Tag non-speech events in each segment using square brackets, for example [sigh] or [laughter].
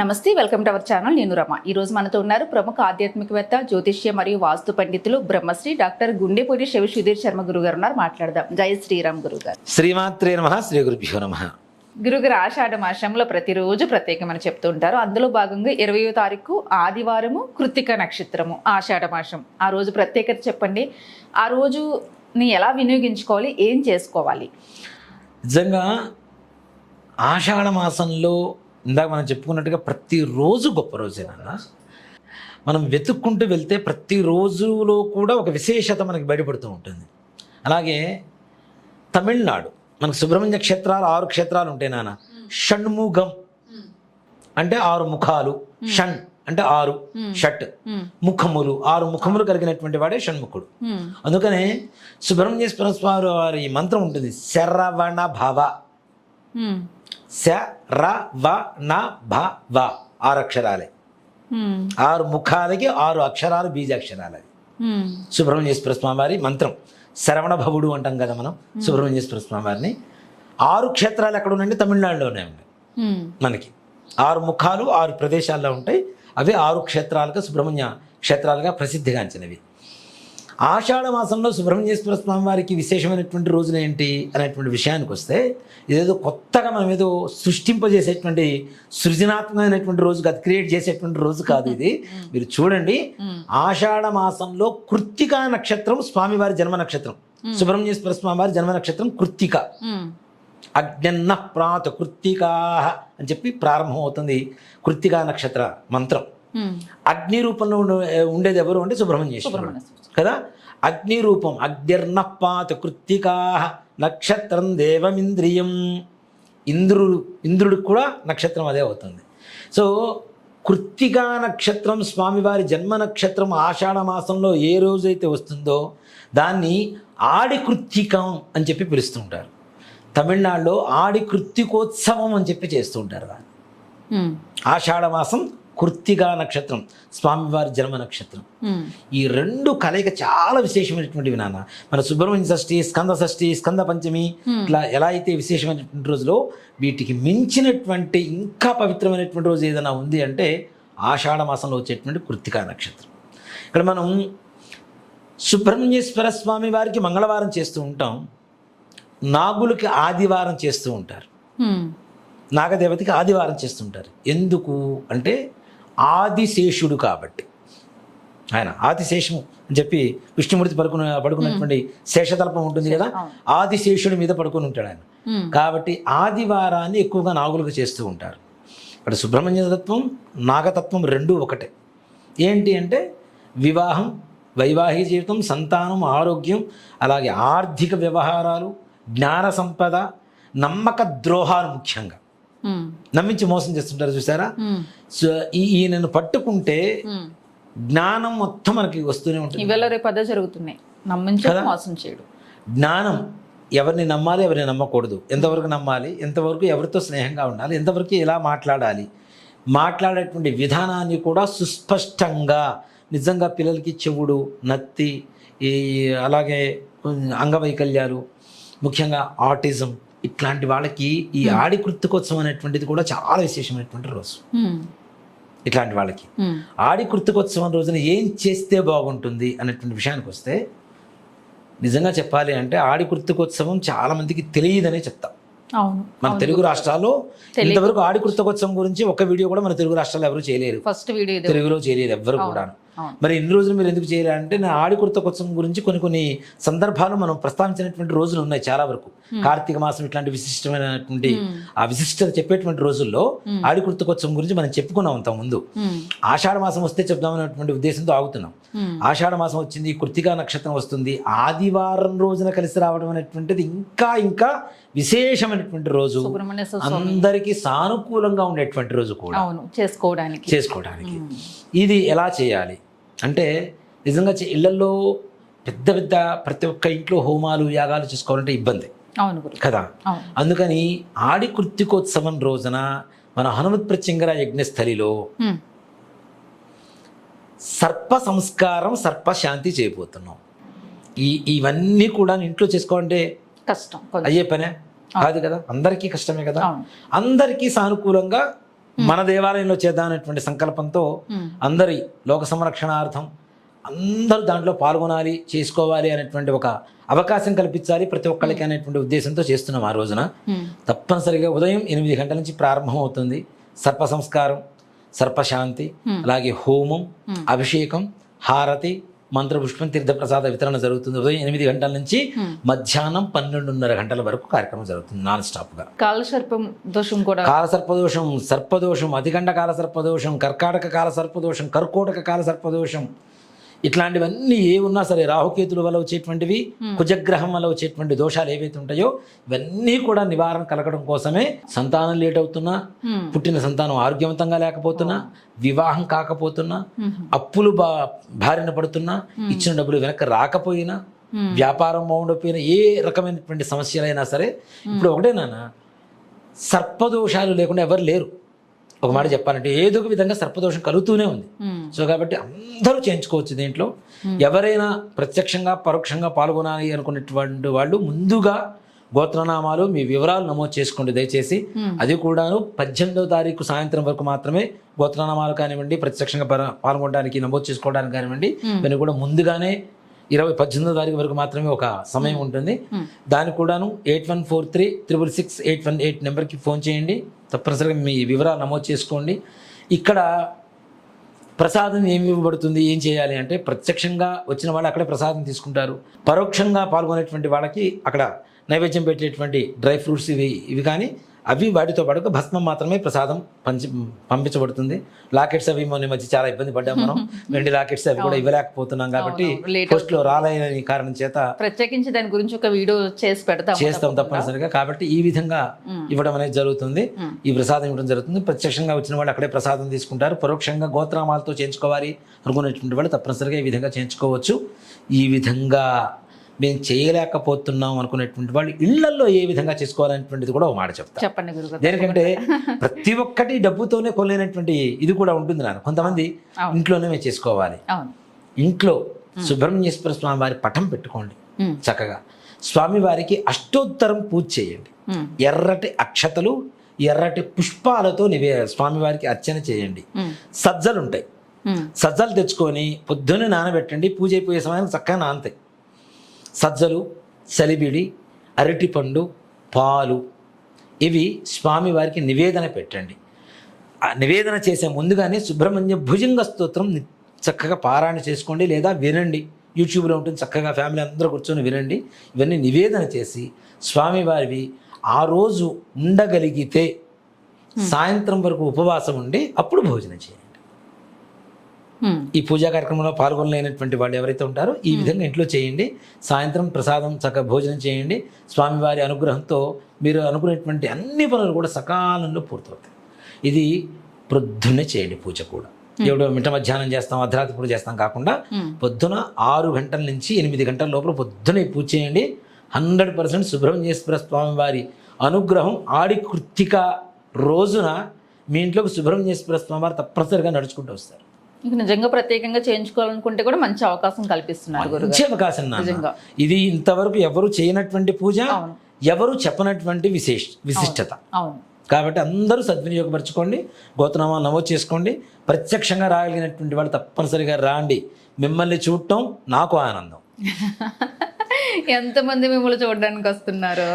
నమస్తే welcome to our channel నేను రమ. ఈ రోజు మనతో ఉన్నారు ప్రముఖ ఆధ్యాత్మికవేత్త జ్యోతిష్య మరియు వాస్తు పండితులు బ్రహ్మశ్రీ డాక్టర్ గుండెపూడి శివ సుధీర్ శర్మ గురువు గారు ఉన్నారు. మాట్లాడదాం. జై శ్రీరామ్ గురువు గారు శ్రీమాత్రే నమ శ్రీ గురుభ్యో నమ. గురుగారు ఆషాఢ మాసంలో ప్రతిరోజు ప్రత్యేకమని చెప్తూ ఉంటారు. అందులో భాగంగా ఇరవయో తారీఖు ఆదివారము కృత్తిక నక్షత్రము ఆషాఢ మాసం. ఆ రోజు ప్రత్యేకత చెప్పండి. ఆ రోజుని ఎలా వినియోగించుకోవాలి? ఏం చేసుకోవాలి? నిజంగా ఆషాఢ మాసంలో ఇందాక మనం చెప్పుకున్నట్టుగా ప్రతిరోజు గొప్ప రోజేనన్న మనం వెతుక్కుంటూ వెళ్తే ప్రతి రోజులో కూడా ఒక విశేషత మనకి బయటపడుతూ ఉంటుంది. అలాగే తమిళనాడు మనకు సుబ్రహ్మణ్య క్షేత్రాలు ఆరు క్షేత్రాలు ఉంటాయి నాన్న. షణ్ముఖం అంటే ఆరు ముఖాలు. షణ్ అంటే ఆరు. షట్ ముఖములు. ఆరు ముఖములు కలిగినటువంటి వాడే షణ్ముఖుడు. అందుకనే సుబ్రహ్మణ్యేశ్వర స్వామి వారి ఈ మంత్రం ఉంటుంది శరవణ భవ. శ ర వ న భ వ. ఆరు అక్షరాలే. ఆరు ముఖాలకి ఆరు అక్షరాలు బీజాక్షరాలు అవి. హ్మ్. సుబ్రహ్మణ్యేశ్వర స్వామి వారి మంత్రం. శరవణ భవుడు అంటాం కదా మనం సుబ్రహ్మణ్యేశ్వర స్వామి వారిని ఆరు క్షేత్రాలు ఎక్కడ ఉన్నాయంటే తమిళనాడులోనే ఉన్నాయి. మనకి. ఆరు ముఖాలు ఆరు ప్రదేశాల్లో ఉంటాయి. అవి ఆరు క్షేత్రాలుగా సుబ్రహ్మణ్య క్షేత్రాలుగా ప్రసిద్ధిగాంచినవి. ఆషాఢ మాసంలో సుబ్రహ్మణ్యేశ్వర స్వామి వారికి విశేషమైనటువంటి రోజులు ఏంటి అనేటువంటి విషయానికి వస్తే ఇదేదో కొత్తగా మనం ఏదో సృష్టింపజేసేటువంటి సృజనాత్మకమైనటువంటి రోజు కాదు క్రియేట్ చేసేటువంటి రోజు కాదు ఇది. [laughs] మీరు చూడండి ఆషాఢ మాసంలో కృత్తికా నక్షత్రం స్వామివారి జన్మ నక్షత్రం. సుబ్రహ్మణ్యేశ్వర స్వామి వారి జన్మ నక్షత్రం కృత్తిక. అగ్నన్న ప్రాత కృత్తికా అని చెప్పి ప్రారంభం అవుతుంది కృత్తికా నక్షత్ర మంత్రం. అగ్ని రూపంలో ఉండే- ఉండేది ఎవరు అంటే సుబ్రహ్మణ్యేశ్వరుడు సుబ్రహ్మణ్య స్వామి. కదా? అగ్ని రూపం అగ్నిర్నపాత కృత్తికా నక్షత్రం దేవమింద్రియం. ఇంద్రుడు ఇంద్రుడికి కూడా నక్షత్రం అదే అవుతుంది. సో కృత్తికా నక్షత్రం స్వామివారి జన్మ నక్షత్రం ఆషాఢ మాసంలో ఏ రోజైతే వస్తుందో దాన్ని ఆడి కృత్తికం అని చెప్పి పిలుస్తుంటారు. తమిళనాడులో ఆడి కృత్తికోత్సవం అని చెప్పి చేస్తూ ఉంటారు దాన్ని. ఆషాఢ మాసం కృత్తిగా నక్షత్రం స్వామివారి జన్మ నక్షత్రం. ఈ రెండు కలయిక చాలా విశేషమైనటువంటివి నాన్న. మన సుబ్రహ్మణ్య షష్ఠి స్కంద షష్ఠి స్కంద పంచమి ఇట్లా ఎలా అయితే విశేషమైనటువంటి రోజులో వీటికి మించినటువంటి ఇంకా పవిత్రమైనటువంటి రోజు ఏదైనా ఉంది అంటే ఆషాఢ మాసంలో వచ్చేటువంటి కృత్తికా నక్షత్రం. ఇక్కడ మనం సుబ్రహ్మణ్యేశ్వర స్వామి వారికి మంగళవారం చేస్తూ ఉంటాం. నాగులకి ఆదివారం చేస్తూ ఉంటారు. నాగదేవతకి ఆదివారం చేస్తుంటారు ఎందుకు అంటే ఆదిశేషుడు కాబట్టి ఆయన ఆదిశేషము అని చెప్పి విష్ణుమూర్తి పడుకున్న పడుకున్నటువంటి శేషతల్పం ఉంటుంది కదా. ఆదిశేషుడి మీద పడుకొని ఉంటాడు ఆయన. కాబట్టి ఆదివారాన్ని ఎక్కువగా నాగులకు చేస్తూ ఉంటారు ఇక్కడ సుబ్రహ్మణ్య తత్వం నాగతత్వం రెండూ ఒకటే ఏంటి అంటే వివాహం వైవాహిక జీవితం సంతానం ఆరోగ్యం అలాగే ఆర్థిక వ్యవహారాలు జ్ఞాన సంపద నమ్మక ద్రోహాలు ముఖ్యంగా. నమ్మించి మోసం చేస్తుంటారు చూసారా. సో ఈ ఈయనను పట్టుకుంటే. జ్ఞానం మొత్తం మనకి వస్తూనే ఉంటుంది. ఇవాళ రేపు అదే జరుగుతున్నాయి. నమ్మించి మోసం చేయడు. జ్ఞానం ఎవరిని నమ్మాలి ఎవరిని నమ్మకూడదు. ఎంతవరకు నమ్మాలి ఎంతవరకు ఎవరితో స్నేహంగా ఉండాలి ఎంతవరకు ఎలా మాట్లాడాలి మాట్లాడేటువంటి విధానాన్ని కూడా సుస్పష్టంగా నిజంగా పిల్లలకి చెవుడు నత్తి ఈ అలాగే అంగవైకల్యాలు ముఖ్యంగా ఆటిజం ఇట్లాంటి వాళ్ళకి ఈ ఆడి కృత్తికోత్సవం అనేటువంటిది కూడా చాలా విశేషమైనటువంటి రోజు. ఇట్లాంటి వాళ్ళకి. ఆడి కృతికోత్సవం రోజున ఏం చేస్తే బాగుంటుంది అనేటువంటి విషయానికి వస్తే నిజంగా చెప్పాలి అంటే ఆడి కృతికోత్సవం చాలా మందికి తెలియదనే చెప్తాం. మన తెలుగు రాష్ట్రాల్లో ఇంతవరకు ఆడి కృతకోత్సవం గురించి ఒక వీడియో కూడా మన తెలుగు రాష్ట్రాల్లో ఎవరు చేయలేరు. ఫస్ట్ వీడియో తెలుగులో చేయలేదు ఎవ్వరు కూడా. మరి ఇన్ని రోజులు మీరు ఎందుకు చేయలేదు అంటే నేను ఆడి కృతకోత్సవం గురించి కొన్ని కొన్ని సందర్భాలు మనం ప్రస్తావించినటువంటి రోజులు ఉన్నాయి చాలా వరకు. కార్తీక మాసం ఇట్లాంటి విశిష్టమైనటువంటి ఆ విశిష్టత చెప్పేటువంటి రోజుల్లో ఆడి కృతకోత్సవం గురించి మనం చెప్పుకున్నాం అంత ముందు. ఆషాఢ మాసం వస్తే చెప్దామనేటువంటి ఉద్దేశంతో ఆగుతున్నాం. ఆషాఢ మాసం వచ్చింది కృత్తికా నక్షత్రం వస్తుంది. ఆదివారం రోజున కలిసి రావడం అనేటువంటిది ఇంకా ఇంకా విశేషమైనటువంటి రోజు. అందరికీ సానుకూలంగా ఉండేటువంటి రోజు కూడా. చేసుకోవడానికి. చేసుకోవడానికి. ఇది ఎలా చేయాలి? అంటే నిజంగా ఇళ్ళలో పెద్ద పెద్ద ప్రతి ఒక్క ఇంట్లో హోమాలు యాగాలు చేసుకోవాలంటే ఇబ్బంది. అవును కదా? అందుకని ఆడి కృత్తికోత్సవం రోజున మన హనుమత్ ప్రత్యంగర యజ్ఞస్థలిలో. సర్ప సంస్కారం సర్పశాంతి చేయబోతున్నాం. ఈ ఇవన్నీ కూడా ఇంట్లో చేసుకోవాలంటే కష్టం అయ్యే పనే? కాదు కదా? అందరికీ కష్టమే కదా? అందరికీ సానుకూలంగా మన దేవాలయంలో చేద్దాం అనేటువంటి సంకల్పంతో ఉమ్. అందరి లోక సంరక్షణార్థం అందరూ దాంట్లో పాల్గొనాలి చేసుకోవాలి అనేటువంటి ఒక అవకాశం కల్పించాలి ప్రతి ఒక్కరికి అనేటువంటి ఉద్దేశంతో చేస్తున్నాం ఆ రోజున. తప్పనిసరిగా ఉదయం ఎనిమిది గంటల నుంచి ప్రారంభం అవుతుంది సర్ప సంస్కారం సర్పశాంతి అలాగే హోమం అభిషేకం హారతి మంత్రపుష్పం తీర్థప్రసాద వితరణ జరుగుతుంది. ఉదయం ఎనిమిది గంటల నుంచి మధ్యాహ్నం పన్నెండున్నర గంటల వరకు కార్యక్రమం జరుగుతుంది నాన్ స్టాప్గా కాల సర్పం దోషం కూడా కాల సర్పదోషం సర్పదోషం అధికండ కాల సర్పదోషం కర్కాటక కాల సర్పదోషం కర్కోటక కాల సర్పదోషం ఇట్లాంటివన్నీ ఏ ఉన్నా సరే రాహుకేతుల వల్ల వచ్చేటువంటివి కుజగ్రహం వల్ల వచ్చేటువంటి దోషాలు ఏవైతే ఉంటాయో ఇవన్నీ కూడా నివారణ కలగడం కోసమే సంతానం లేట్ అవుతున్నా. పుట్టిన సంతానం ఆరోగ్యవంతంగా లేకపోతున్నా వివాహం కాకపోతున్నా. అప్పులు బా బారిన పడుతున్నా ఇచ్చిన డబ్బులు వెనక్కి రాకపోయినా వ్యాపారం బాగుండకపోయినా ఏ రకమైనటువంటి సమస్యలైనా సరే ఇప్పుడు ఒకటే నాన్న సర్పదోషాలు లేకుండా ఎవరు లేరు. ఒక మాట చెప్పాలంటే ఏదో ఒక విధంగా సర్పదోషం కలుగుతూనే ఉంది. సో కాబట్టి అందరూ చేయించుకోవచ్చు దీంట్లో. ఎవరైనా ప్రత్యక్షంగా పరోక్షంగా పాల్గొనాలి అనుకునేటువంటి వాళ్ళు ముందుగా గోత్రనామాలు మీ వివరాలు నమోదు చేసుకోండి దయచేసి. అది కూడాను పద్దెనిమిదవ తారీఖు సాయంత్రం వరకు మాత్రమే గోత్రనామాలు కానివ్వండి ప్రత్యక్షంగా పర- పాల్గొనడానికి నమోదు చేసుకోవడానికి కానివ్వండి ఇవన్నీ కూడా ముందుగానే ఇరవై పద్దెనిమిదో తారీఖు వరకు మాత్రమే ఒక సమయం ఉంటుంది. దానికి కూడాను eight one four three triple six eight one eight నెంబర్కి ఫోన్ చేయండి. తప్పనిసరిగా మీ వివరాలు నమోదు చేసుకోండి. ఇక్కడ ప్రసాదం ఏమి ఇవ్వబడుతుంది ఏం చేయాలి అంటే ప్రత్యక్షంగా వచ్చిన వాళ్ళు అక్కడే ప్రసాదం తీసుకుంటారు. పరోక్షంగా పాల్గొనేటువంటి వాళ్ళకి అక్కడ నైవేద్యం పెట్టేటువంటి డ్రై ఫ్రూట్స్ ఇవి ఇవి కానీ అవి వాటితో పాటు భస్మం మాత్రమే ప్రసాదం పంచి పంపించబడుతుంది. లాకెట్స్ అవి మొన్న మధ్య చాలా ఇబ్బంది పడ్డాం మనం. [laughs] వెండి లాకెట్స్ అవి కూడా ఇవ్వలేకపోతున్నాం కాబట్టి late పోస్ట్లో రాలేని కారణం చేత ప్రత్యేకించి దాని గురించి ఒక వీడియో చేసి పెడతాం చేస్తాం తప్పనిసరిగా. కాబట్టి ఈ విధంగా ఇవ్వడం అనేది జరుగుతుంది. ఈ ప్రసాదం ఇవ్వడం జరుగుతుంది. ప్రత్యక్షంగా వచ్చిన వాళ్ళు అక్కడే ప్రసాదం తీసుకుంటారు. పరోక్షంగా గోత్రామాలతో చేయించుకోవాలి అనుకునేటువంటి వాళ్ళు తప్పనిసరిగా ఈ విధంగా చేయించుకోవచ్చు. ఈ విధంగా మేము చేయలేకపోతున్నాం అనుకునేటువంటి వాళ్ళు ఇళ్ళల్లో ఏ విధంగా చేసుకోవాలనేటువంటిది కూడా ఒక మాట చెప్తాను చెప్పండి గురుగారు. దేనికంటే ప్రతి ఒక్కటి డబ్బుతోనే కొనలేనటువంటి ఇది కూడా ఉంటుంది నాన్న. కొంతమంది. ఇంట్లోనే మేము చేసుకోవాలి. ఇంట్లో సుబ్రహ్మణ్యేశ్వర స్వామి వారి పటం పెట్టుకోండి. చక్కగా. స్వామివారికి అష్టోత్తరం పూజ చేయండి. ఎర్రటి అక్షతలు ఎర్రటి పుష్పాలతో నివే స్వామివారికి అర్చన చేయండి. సజ్జలు ఉంటాయి. సజ్జలు తెచ్చుకొని పొద్దున్నే నానబెట్టండి. పూజ అయిపోయే సమయానికి చక్కగా నానతాయి. సజ్జలు సలిబిడి అరటిపండు పాలు. ఇవి స్వామివారికి నివేదన పెట్టండి. ఆ నివేదన చేసే ముందుగానే సుబ్రహ్మణ్య భుజంగ స్తోత్రం చక్కగా పారాయణ చేసుకోండి లేదా వినండి. యూట్యూబ్లో ఉంటుంది చక్కగా ఫ్యామిలీ అందరూ కూర్చొని వినండి. ఇవన్నీ నివేదన చేసి స్వామివారివి ఆ రోజు ఉండగలిగితే సాయంత్రం వరకు ఉపవాసం ఉండి అప్పుడు భోజనం చేయండి. ఈ పూజా కార్యక్రమంలో పాల్గొనలేనటువంటి వాళ్ళు ఎవరైతే ఉంటారో ఈ విధంగా ఇంట్లో చేయండి. సాయంత్రం ప్రసాదం చక్కగా భోజనం చేయండి. స్వామివారి అనుగ్రహంతో మీరు అనుకునేటువంటి అన్ని పనులు కూడా సకాలంలో పూర్తవుతాయి. ఇది ప్రొద్దున్నే చేయండి పూజ కూడా. ఎవడో మిట్ట మధ్యాహ్నం చేస్తాం అర్ధరాత్రి పూజ చేస్తాం కాకుండా. పొద్దున ఆరు గంటల నుంచి ఎనిమిది గంటల లోపల పొద్దున పూజ చేయండి. హండ్రెడ్ పర్సెంట్ సుబ్రహ్మణ్యేశ్వర స్వామి వారి అనుగ్రహం ఆడి కృత్తిక రోజున మీ ఇంట్లోకి సుబ్రహ్మణ్యేశ్వర స్వామి వారు తప్పనిసరిగా నడుచుకుంటూ వస్తారు. నిజంగా ప్రత్యేకంగా చేయించుకోవాలనుకుంటే కూడా మంచి అవకాశం కల్పిస్తున్నారు మంచి అవకాశం. నిజంగా. ఇది ఇంతవరకు ఎవరు చేయనటువంటి పూజ. ఎవరు చెప్పనటువంటి విశేష విశిష్టత. అవును. కాబట్టి అందరూ సద్వినియోగపరచుకోండి గోతనామాలు నమోదు చేసుకోండి ప్రత్యక్షంగా రాగలిగినటువంటి వాళ్ళు తప్పనిసరిగా రాండి. మిమ్మల్ని చూడటం నాకు ఆనందం. [laughs] ఎంతమంది మిమ్మల్ని చూడడానికి వస్తున్నారు.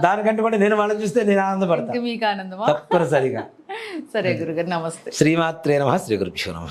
దానికంటే కూడా నేను వాళ్ళని చూస్తే నేను ఆనందపడతాను మీకు ఆనందమా? తప్పనిసరిగా. సరే గురుగారు నమస్తే. శ్రీమాత్రే నమ శ్రీ గురుభ్యో నమ.